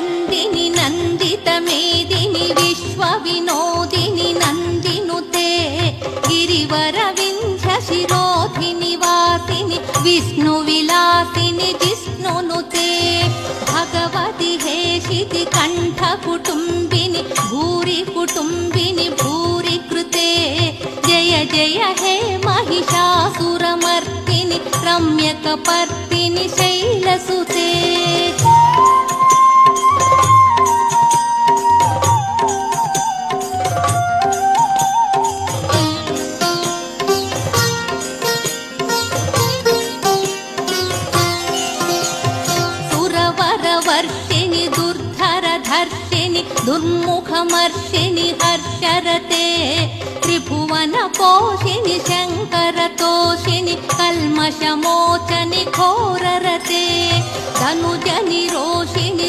నందిని నందిత మేదిని విశ్వ వినోదిని నందినుతే గిరివర వింధ్య శిరోధిని వాసిని విష్ణు విలాసిని జిష్ణునుతే భగవతి హేషితి కంఠ కుటుంబిని భూరి కుటుంబిని భూరి కృతే జయ జయ హే మహిషాసురమర్తిని రమ్యకపర్తిని శైలసుతే హర్షిణి దుర్ధర ధర్షిణి దుర్ముఖమర్షిణి హర్షరతే త్రిభువన పోషిణి శంకరతోషిణి కల్మషమోచని ఘోరరతే తనుజని రోషిణి